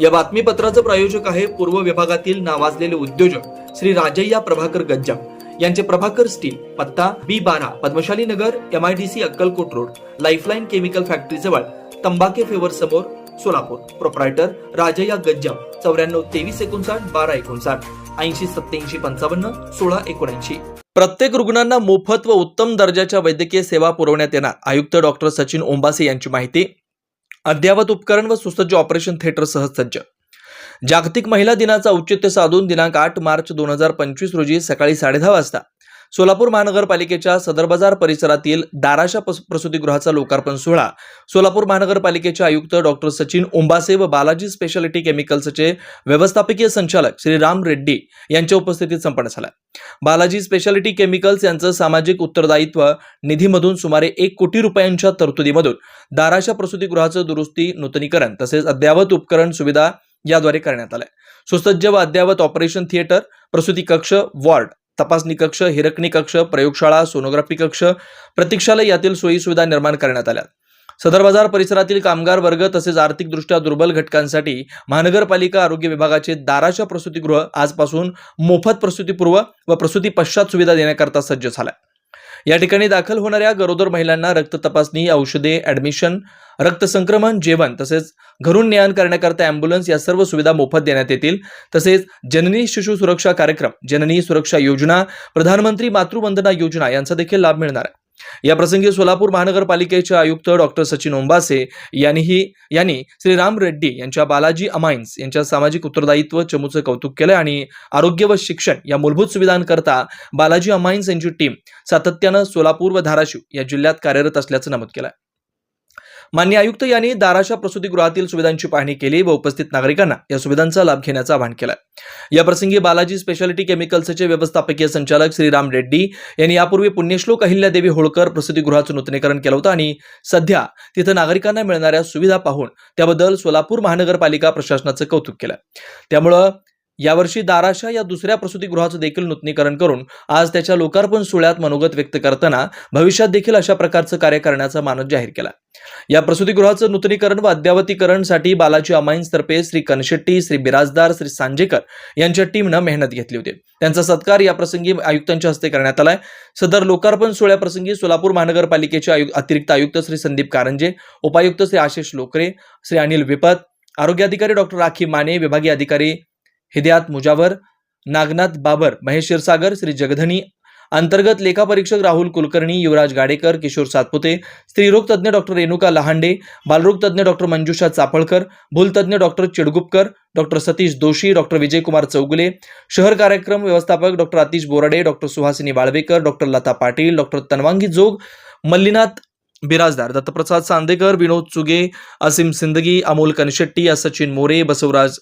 या बातमीपत्राचं प्रायोजक आहे पूर्व विभागातील नावाजलेले उद्योजक श्री राजय्या प्रभाकर गज्जा यांचे प्रभाकर स्टील पत्ता बी बारा Padmashali Nagar M I D C Akkalkot road lifeline chemical factory जवळ तंबाके फेवर समोर सोलापूर. प्रोप्रायटर राजय्या गज्जा चौऱ्याण्णव तेवीस एकोणसाठ बारा एकोणसाठ ऐंशी सत्याऐंशी पंचावन्न सोळा एकोणऐंशी. प्रत्येक रुग्णांना मोफत व उत्तम दर्जाच्या वैद्यकीय सेवा पुरवण्यात येणार आयुक्त डॉक्टर सचिन ओंबासे यांची माहिती. अद्ययावत उपकरण व सुसज्ज ऑपरेशन थिएटरसह सज्ज जागतिक महिला दिनाचा औचित्य साधून दिनांक आठ मार्च दोन हजार पंचवीस रोजी सकाळी साडेदहा वाजता सोलापूर महानगरपालिकेच्या सदर बाजार परिसरातील दाराशा पस- लोकार्पण सोहळा. सोलापूर महानगरपालिकेचे आयुक्त डॉक्टर सचिन ओंबासे व बालाजी स्पेशालिटी केमिकल्सचे व्यवस्थापकीय संचालक श्री राम रेड्डी यांच्या उपस्थितीत संपन्न झाला. बालाजी स्पेशालिटी केमिकल्स यांचं सामाजिक उत्तरदायित्व निधीमधून सुमारे एक कोटी रुपयांच्या तरतुदीमधून दाराशा प्रसूतीगृहाचं दुरुस्ती नूतनीकरण तसेच अद्ययावत उपकरण सुविधा याद्वारे करण्यात आलंय. सुसज्ज व अद्ययावत ऑपरेशन थिएटर प्रसूती कक्ष वॉर्ड तपासणी कक्ष हिरकणी कक्ष प्रयोगशाळा सोनोग्राफी कक्ष प्रतीक्षालय यातील सोयी सुविधा निर्माण करण्यात आल्या. सदर बाजार परिसरातील कामगार वर्ग तसेच आर्थिकदृष्ट्या दुर्बल घटकांसाठी महानगरपालिका आरोग्य विभागाचे दाराच्या प्रसूतीगृह आजपासून मोफत प्रसूतीपूर्व व प्रसूती पश्चात सुविधा देण्याकरता सज्ज झालाय. या ठिकाणी दाखल होणाऱ्या गरोदर महिलांना रक्त तपासणी औषधे ऍडमिशन रक्तसंक्रमण जेवण तसेच घरून ने आण करण्याकरता अँब्युलन्स या सर्व सुविधा मोफत देण्यात येतील. तसेच जननी शिशु सुरक्षा कार्यक्रम जननी सुरक्षा योजना प्रधानमंत्री मातृवंदना योजना यांचा देखील लाभ मिळणार आहे. याप्रसंगी सोलापूर महानगरपालिकेचे आयुक्त डॉक्टर सचिन ओंबासे यांनीही यांनी श्री राम रेड्डी यांच्या बालाजी अमाइन्स यांच्या सामाजिक उत्तरदायित्व चमूचं कौतुक केलं आणि आरोग्य व शिक्षण या मूलभूत सुविधांकरता बालाजी अमाइन्स यांची टीम सातत्यानं सोलापूर व धाराशिव या जिल्ह्यात कार्यरत असल्याचं नमूद केलं मान्य आयुक्त यांनी दाराशा प्रसूतीगृहातील सुविधांची पाहणी केली व उपस्थित नागरिकांना या सुविधांचा लाभ घेण्याचं आवाहन केलं. या प्रसंगी बालाजी स्पेशालिटी केमिकल्सचे व्यवस्थापकीय संचालक श्रीराम रेड्डी यांनी यापूर्वी पुण्यश्लोक अहिल्यादेवी होळकर प्रसूतीगृहाचं नूतनीकरण केलं होतं आणि सध्या तिथं नागरिकांना मिळणाऱ्या सुविधा पाहून त्याबद्दल सोलापूर महानगरपालिका प्रशासनाचं कौतुक केलं. त्यामुळं यावर्षी दाराशा या दुसऱ्या प्रसूतीगृहाचं देखील नूतनीकरण करून आज त्याच्या लोकार्पण सोहळ्यात मनोगत व्यक्त करताना भविष्यात देखील अशा प्रकारचं कार्य करण्याचा मानस जाहीर केला. या प्रसूतीगृहाचं नूतनीकरण व अद्यावतीकरणसाठी बालाजी अमाइन्स तर्फे श्री कनशेट्टी श्री बिराजदार श्री सांजेकर यांच्या टीमनं मेहनत घेतली होती. त्यांचा सत्कार या प्रसंगी आयुक्तांच्या हस्ते करण्यात आलाय. सदर लोकार्पण सोहळ्याप्रसंगी सोलापूर महानगरपालिकेचे आयुक्त अतिरिक्त आयुक्त श्री संदीप कारंजे उपायुक्त श्री आशिष लोकरे श्री अनिल विपत आरोग्य अधिकारी डॉक्टर राखी माने विभागीय अधिकारी हिदयात मुजावर नागनाथ बाबर महेश क्षीरसागर श्री जगधनी अंतर्गत लेखापरीक्षक राहुल कुलकर्णी युवराज गाडेकर किशोर सातपुते स्त्रीरोग तज्ज्ञ डॉक्टर रेणुका लहांडे बालरोग तज्ज्ञ doctor Manjusha Chapalkar भूलतज्ज्ञ doctor Chidgupkar doctor Satish Doshi doctor Vijaykumar Chougule शहर कार्यक्रम व्यवस्थापक doctor Atish Borade doctor Suhasini Walvekar doctor Lata Patil doctor Tanvangi Jog Mallinath Birajdar Dattaprasad Chandekar Vinod Chuge Aseem Sindagi Amol Kanshetti Sachin More Basavaraj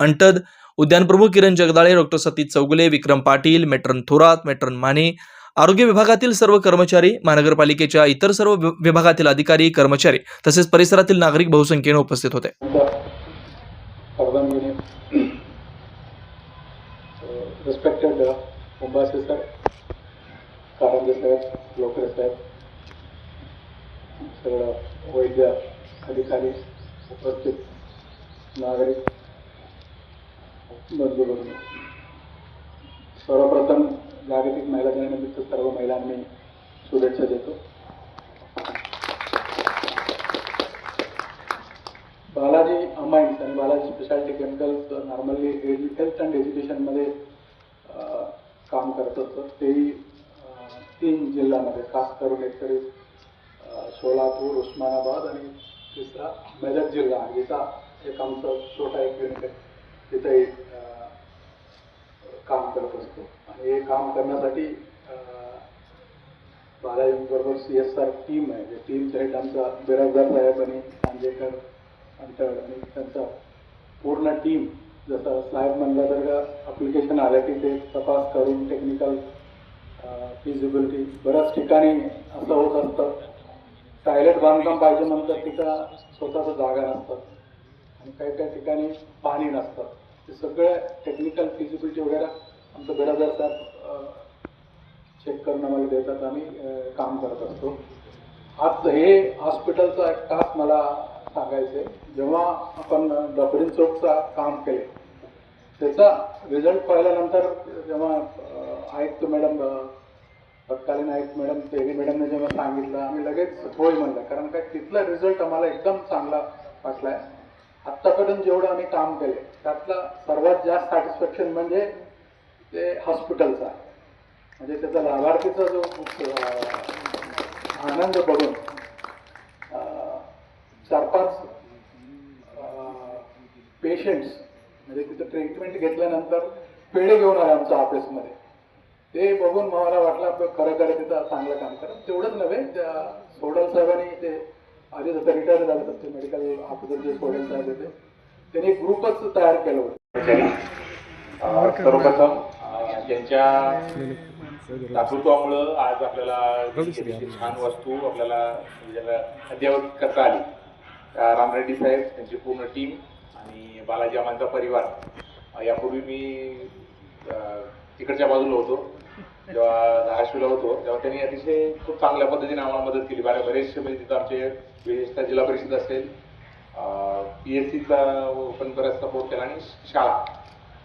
Antad उद्यान प्रमुख Kiran Jagdale doctor Satish Chougule Vikram Patil matron Thorat matron Mane आरोग्य विभागातील सर्व कर्मचारी महानगरपालिकेच्या इतर सर्व वि- विभागातील अधिकारी कर्मचारी तसेच परिसरातील नागरिक बहुसंख्येने उपस्थित होते. कारंजे साहेब, लोकरे साहेब, सगळं वैद्य अधिकारी, उपस्थित नागरिक, बरोबर. सर्वप्रथम जागतिक महिला दिनानिमित्त सर्व महिलांनी शुभेच्छा देतो. बालाजी अमाइन्स आणि Balaji speciality chemicals normally health and एज्युकेशनमध्ये काम करत असतं तेही तीन जिल्ह्यामध्ये खास करून एकतरी तरी सोलापूर उस्मानाबाद आणि तिसरा मेदक जिल्हा. जिचा एक आमचं छोटा एक युनिट आहे. तिथे काम करत असतो. आणि हे काम करण्यासाठी बालाजींबरोबर सी एस आर टीम आहे. जे टीम थेट आमचा बिराजदार साहेब आणि खांदेकर अंतर आणि त्यांचा पूर्ण टीम जसं साहेब म्हणलं तर अप्लिकेशन आलं की ते तपास करून टेक्निकल फिजिबिलिटी बऱ्याच ठिकाणी असं होत असतं. टॉयलेट बांधकाम पाहिजे म्हणतात तिथं स्वतःचं जागा नसतात आणि काही काही ठिकाणी पाणी नसतं. ते सगळं टेक्निकल फिजिबिलिटी वगैरे आमचं बिराजदार साहेब चेक करून आम्हाला देतात. आम्ही काम करत असतो. आज हे हॉस्पिटलचा एक टास्क मला सांगायचे जेव्हा आपण डबरीन चौकचा काम केले त्याचा रिझल्ट पाहिल्यानंतर जेव्हा आयुक्त मॅडम तत्कालीन आयुक्त मॅडम तेरी मॅडमने जेव्हा सांगितलं आम्ही लगेच होय म्हणलं. कारण काय तिथला रिझल्ट आम्हाला एकदम चांगला वाटला आहे आत्तापर्यंत जेवढं आम्ही काम केले त्यातला सर्वात जास्त सॅटिस्फॅक्शन म्हणजे ते हॉस्पिटलचा म्हणजे त्याचा लाभार्थीचा जो आनंद बघून चार पाच पेशंट्स म्हणजे तिथं ट्रीटमेंट घेतल्यानंतर पेढे घेऊन आले आमच्या ऑफिसमध्ये ते बघून मला वाटलं खरं खरं तिथं चांगलं काम करा. तेवढंच नव्हे त्या सोडल साहेबांनी ते आधी जसं रिटायर झालं तसं मेडिकल ऑफिसर जे सोडल साहेब होते त्यांनी एक ग्रुपच तयार केलं होतं. सर्वप्रथम त्यांच्या दातृत्वामुळं आज आपल्याला छान वस्तू आपल्याला अद्यावत अद्ययावत करता आली राम रामरेड्डी साहेब त्यांची पूर्ण टीम आणि बालाजी अमांचा परिवार. यापूर्वी मी तिकडच्या बाजूला होतो. जेव्हा धाराशिवला होतो तेव्हा त्यांनी अतिशय खूप चांगल्या पद्धतीने आम्हाला मदत केली. बऱ्या बरेचसे म्हणजे तिथं आमचे विशेषतः जिल्हा परिषद असेल पी एस सीचा पण बराच सपोर्ट केला आणि शाळा.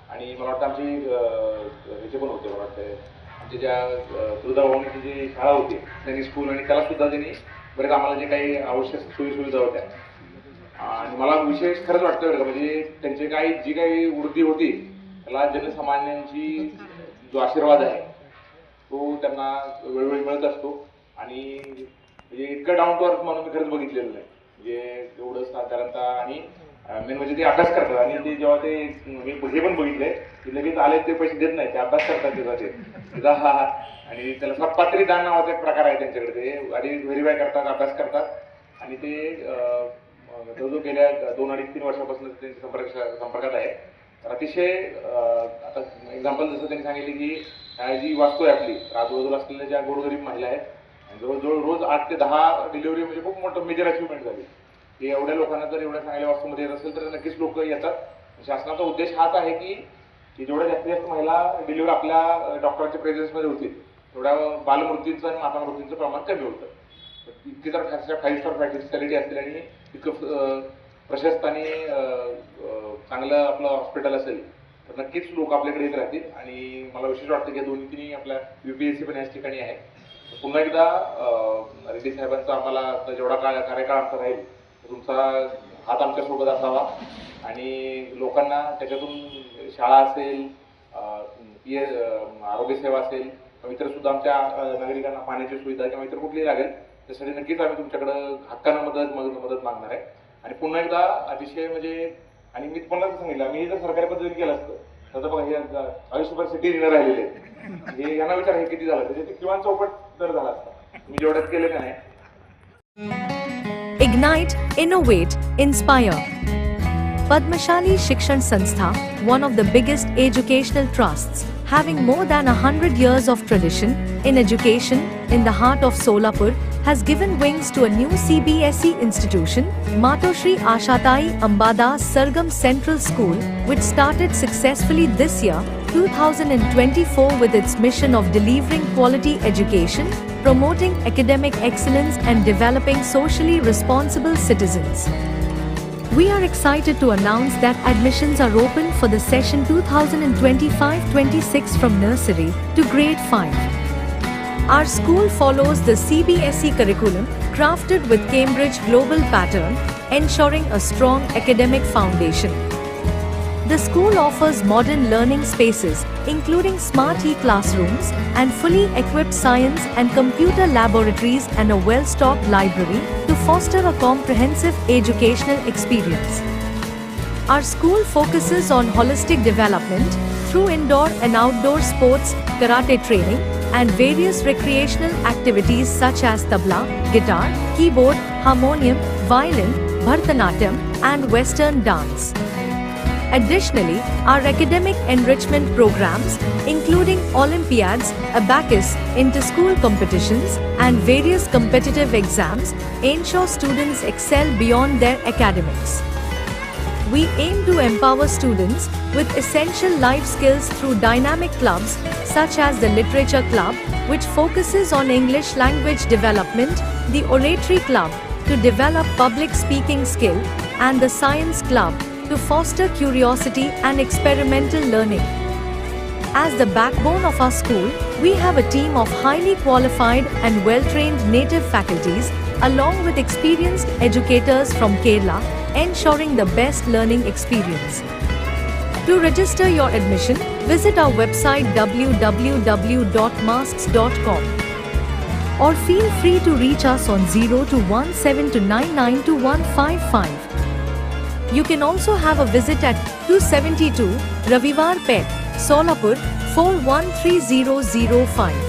आणि मला वाटतं आमची ह्याचे पण होते मला वाटतं आमची ज्या अं, तुळजाभवानीची जी शाळा होती त्यांनी स्कूल आणि त्याला सुद्धा त्यांनी बरेच आम्हाला जे काही आवश्यक सोयीसुविधा होत्या. आणि मला विशेष खरंच वाटतं बरं का म्हणजे त्यांचे काही जी काही वृद्धी होती त्याला जनसामान्यांची जो आशीर्वाद आहे तो त्यांना वेळोवेळी मिळत असतो. आणि म्हणजे इतकं डाऊन टू अर्थ म्हणून मी खरंच बघितलेलं नाही. म्हणजे एवढं साधारणतः आणि मेन म्हणजे ते अभ्यास करतात. आणि ते जेव्हा ते मी हे पण बघितलंय की लगेच आले ते पैसे देत नाही ते अभ्यास करतात त्याचा ते. त्याचा हा हा. आणि त्याला सपात्री दान नावाचा एक प्रकार आहे त्यांच्याकडे. ते आधी व्हेरीफाय करतात अभ्यास करतात. आणि ते जो जवळजवळ गेल्या दोन अडीच तीन वर्षापासून त्यांच्या संपर्क संपर्कात आहे. तर अतिशय आता एक्झाम्पल जसं त्यांनी सांगितले की जी वास्तू आहे आपली आजूबाजूला असलेल्या ज्या गोरगरीब महिला आहेत आणि जवळजवळ रोज आठ ते दहा डिलिव्हरी म्हणजे खूप मोठं मेजर अचिव्हमेंट झाली. की एवढ्या लोकांना जर एवढ्या चांगल्या वास्तूमध्ये येत असेल तर नक्कीच लोक येतात. शासनाचा उद्देश हाच आहे की की जेवढ्या जास्तीत जास्त महिला डिलिव्हरी आपल्या डॉक्टरच्या प्रेझेन्समध्ये होतील तेवढ्या बालमृत्यूंचं आणि माता मृत्यूंचं प्रमाण कमी होतं. इतकी जर फाईव्ह स्टार फॅसिलिटी असतील आणि इतकं प्रशस्त आणि चांगलं आपलं हॉस्पिटल असेल तर नक्कीच लोक आपल्याकडे येत राहतील. आणि मला विशेष वाटतं की दोन्ही तिन्ही आपल्या युपीएससी पण याच ठिकाणी आहे पुन्हा एकदा रेड्डी साहेबांचा आम्हाला आता जेवढा काळ कार्यकाळ आमचा राहील तुमचा हात आमच्यासोबत असावा. आणि लोकांना त्याच्यातून शाळा असेल आरोग्य सेवा आरोग्यसेवा असेल इतर सुद्धा आमच्या नागरिकांना पाण्याची सुविधा किंवा इतर कुठलीही लागेल त्यासाठी नक्कीच आम्ही तुमच्याकडं हक्कानं मदत मदत मदत मागणार आहे. आणि पुन्हा एकदा अतिशय म्हणजे आणि मी तुम्हाला सांगितलं मी जर सरकारी पद्धतीने केलं असतं तर बघा हे आयुष्यभर सिटी रिनर राहिलेले हे यांना विचार हे किती झालं? त्याचे किमान चौपट दर झाला असता. मी जेवढ्यात केलं का नाही? Ignite, Innovate, Inspire. Padmashali Shikshan Sanstha, one of the biggest educational trusts, having more than a hundred years of tradition in education in the heart of Solapur, has given wings to a new CBSE institution, Matoshri Ashatai Ambada Sargam Central School, which started successfully this year, 2024 with its mission of delivering quality education, promoting academic excellence and developing socially responsible citizens. We are excited to announce that admissions are open for the session 2025-26 from nursery to grade 5. Our school follows the CBSE curriculum crafted with Cambridge Global Pattern, ensuring a strong academic foundation. The school offers modern learning spaces, including smart e-classrooms and fully equipped science and computer laboratories and a well-stocked library to foster a comprehensive educational experience. Our school focuses on holistic development through indoor and outdoor sports, karate training, and various recreational activities such as tabla, guitar, keyboard, harmonium, violin, bharatanatyam, and western dance. Additionally, our academic enrichment programs, including Olympiads, abacus, inter-school competitions, and various competitive exams, ensure students excel beyond their academics. We aim to empower students with essential life skills through dynamic clubs such as the Literature Club, which focuses on English language development, the Oratory Club, to develop public speaking skill, and the Science Club to foster curiosity and experimental learning. As the backbone of our school, we have a team of highly qualified and well trained native faculties, along with experienced educators from Kerala, ensuring the best learning experience. To register your admission, visit our website www.masks.com or feel free to reach us on 0 You can also have a visit at 272 Ravivar Pet, Solapur 413005.